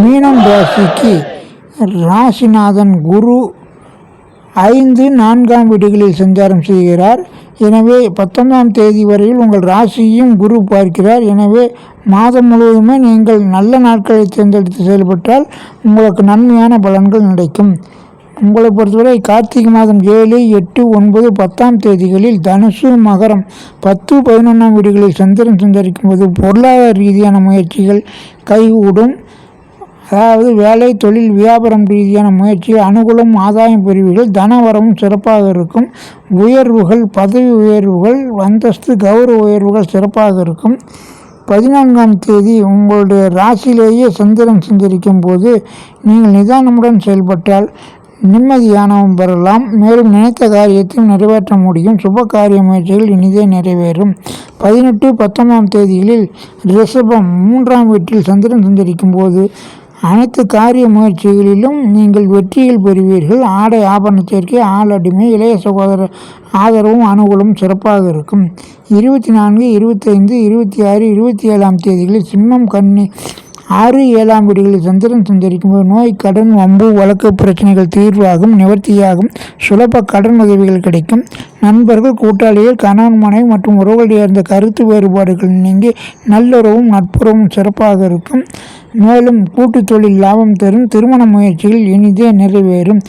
மீனம் ராசிக்கு ராசிநாதன் குரு ஐந்து நான்காம் வீடுகளில் சஞ்சாரம் செய்கிறார். எனவே பத்தொன்பதாம் தேதி வரையில் உங்கள் ராசியும் குரு பார்க்கிறார். எனவே மாதம் முழுவதுமே நீங்கள் நல்ல நாட்களை தேர்ந்தெடுத்து செயல்பட்டால் உங்களுக்கு நன்மையான பலன்கள் கிடைக்கும். உங்களை பொறுத்தவரை கார்த்திகை மாதம் ஏழு எட்டு ஒன்பது பத்தாம் தேதிகளில் தனுசு மகரம் பத்து பதினொன்றாம் வீடுகளில் சந்திரன் சந்தரிக்கும் போது பொருளாதார ரீதியான முயற்சிகள் கைகூடும். அதாவது வேலை தொழில் வியாபாரம் ரீதியான முயற்சி அனுகூலம் ஆதாயம் பிரிவுகள் தனவரமும் சிறப்பாக இருக்கும். உயர்வுகள் பதவி உயர்வுகள் அந்தஸ்து கௌரவ உயர்வுகள் சிறப்பாக இருக்கும். பதினான்காம் தேதி உங்களுடைய ராசியிலேயே சந்திரன் சஞ்சரிக்கும் போது நீங்கள் நிதானமுடன் செயல்பட்டால் நிம்மதியானவும் பெறலாம். மேலும் நினைத்த காரியத்தையும் நிறைவேற்ற முடியும். சுப காரிய முயற்சிகள் இனிதே நிறைவேறும். பதினெட்டு பத்தொன்பதாம் தேதிகளில் ரிஷபம் மூன்றாம் வீட்டில் சந்திரன் சஞ்சரிக்கும் போது அனைத்து காரிய முயற்சிகளிலும் நீங்கள் வெற்றியில் பெறுவீர்கள். ஆடை ஆபரண சேர்க்கை ஆள் அடிமை இளைய சகோதர ஆதரவும் அனுகூலமும் சிறப்பாக இருக்கும். இருபத்தி நான்கு இருபத்தைந்து இருபத்தி ஆறு இருபத்தி ஏழாம் தேதிகளில் சிம்மம் கன்னி ஆறு ஏழாம் வீடுகளில் சந்திரன் சஞ்சரிக்கும் போது நோய் கடன் வம்பு வழக்கு பிரச்சனைகள் தீர்வாகும் நிவர்த்தியாகும். சுலப கடன் உதவிகள் கிடைக்கும். நண்பர்கள் கூட்டாளிகள் கணவன் மனைவி மற்றும் உறவுகளிடையே இருந்த கருத்து வேறுபாடுகள் நீங்கி நல்லுறவும் நட்புறவும் சிறப்பாக இருக்கும். மேலும் கூட்டு தொழில் லாபம் தரும். திருமண முயற்சிகள் இனிதே நிறைவேறும்.